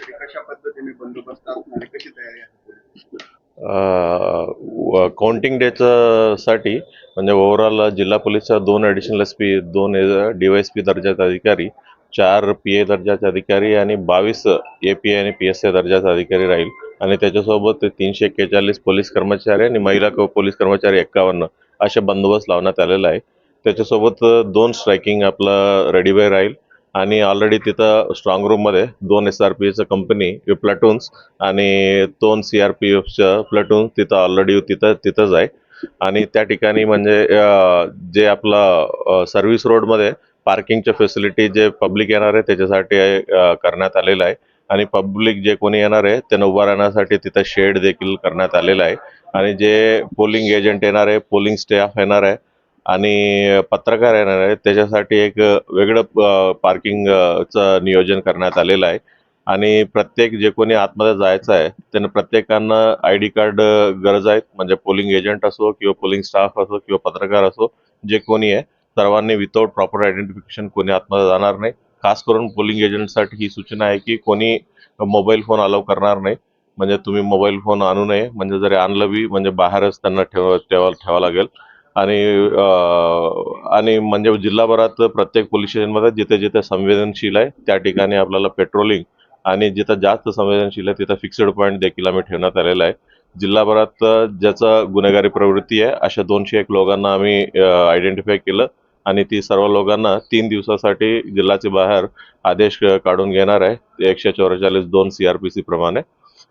वगैरे कशा पद्धतीने बंदोबस्त असणार कशी तयारी आहे? काउंटिंग डेचं साठी म्हणजे ओव्हरऑल जिल्हा पोलीसच्या दोन ॲडिशनल एस पी दोन डी एस पी दर्जाचे अधिकारी चार पी ए दर्जाचे अधिकारी आणि बावीस ए पी आय आणि पी एस ए दर्जाचे अधिकारी राहील. आणि त्याच्यासोबत तीनशे एक्केचाळीस पोलीस कर्मचारी आणि महिला पोलीस कर्मचारी एक्कावन्न असे बंदोबस्त लावण्यात आलेला आहे. त्याच्यासोबत दोन स्ट्रायकिंग आपलं रेडीबाय राहील. आणि ऑलरेडी तिथं स्ट्रॉंग रूममध्ये दोन एस आर पी एचं कंपनी प्लटून्स आणि दोन सी आर पी एफचं प्लॅटून तिथं ऑलरेडी तिथं तिथंच आहे. आणि त्या ठिकाणी म्हणजे जे आपलं सर्व्हिस रोडमध्ये पार्किंगच्या फॅसिलिटी जे पब्लिक येणार आहे त्याच्यासाठी करण्यात आलेलं आहे. आणि पब्लिक जे कोणी येणार आहे त्यांना उभा राहण्यासाठी तिथं शेड देखील करण्यात आलेला आहे. आणि जे पोलिंग एजंट येणार आहे पोलिंग स्टाफ येणार आहे आणि पत्रकार येणार आहे त्याच्यासाठी एक वेगळं पार्किंगचं नियोजन करण्यात आलेलं आहे. आणि प्रत्येक जे कोणी आतमध्ये जायचं आहे त्यांना प्रत्येकांना आय डी कार्ड गरज आहेत म्हणजे पोलिंग एजंट असो किंवा पोलिंग स्टाफ असो किंवा पत्रकार असो जे कोणी आहे सर्वांनी विदाऊट प्रॉपर आयडेंटिफिकेशन कोणी आतमध्ये जाणार नाही. खास करून पोलिंग एजंटसाठी ही सूचना आहे की कोणी मोबाईल फोन अलाव करणार नाही. म्हणजे तुम्ही मोबाईल फोन आणू नये. म्हणजे जरी आणलं बी म्हणजे बाहेरच त्यांना ठेवा ठेवा ठेवावं लागेल. आणि आणि म्हणजे जिल्हाभरात प्रत्येक पोलीस स्टेशनमध्ये जिथे जिथे संवेदनशील आहे त्या ठिकाणी आपल्याला पेट्रोलिंग आणि जिथं जास्त संवेदनशील आहे तिथं फिक्स्ड पॉईंट देखील आम्ही ठेवण्यात आलेला आहे. जिल्हाभरात ज्याचं गुन्हेगारी प्रवृत्ती आहे अशा दोनशे एक लोकांना आम्ही आयडेंटिफाय केलं आणि ती सर्व लोकांना तीन दिवसासाठी जिल्ह्याच्या बाहेर आदेश काढून घेणार आहे. एकशे चौवेचाळीस दोन सी आर पी सी प्रमाणे.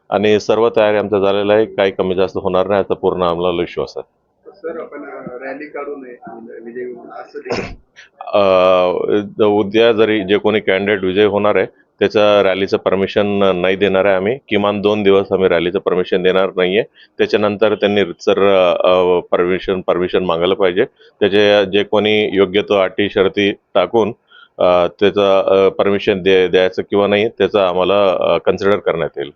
आणि सर्व तयारी आमचं झालेलं आहे काही कमी जास्त होणार नाही याचा पूर्ण आम्हाला विश्वास आहे. सर आपण रॅली काढू नये. विजय असं उद्या जरी जे कोणी कॅन्डिडेट विजय होणार आहे त्याच्या रॅलीचं परमिशन नाही देणार आहे आम्ही. किमान दोन दिवस आम्ही रॅलीचं परमिशन देणार नाहीये. त्याच्यानंतर त्यांनी रितसर परमिशन परमिशन मागायला पाहिजे. त्याचे जे कोणी योग्य तो अटी शर्ती टाकून त्याचं परमिशन दे द्यायचं किंवा नाही त्याचं आम्हाला कन्सिडर करण्यात येईल.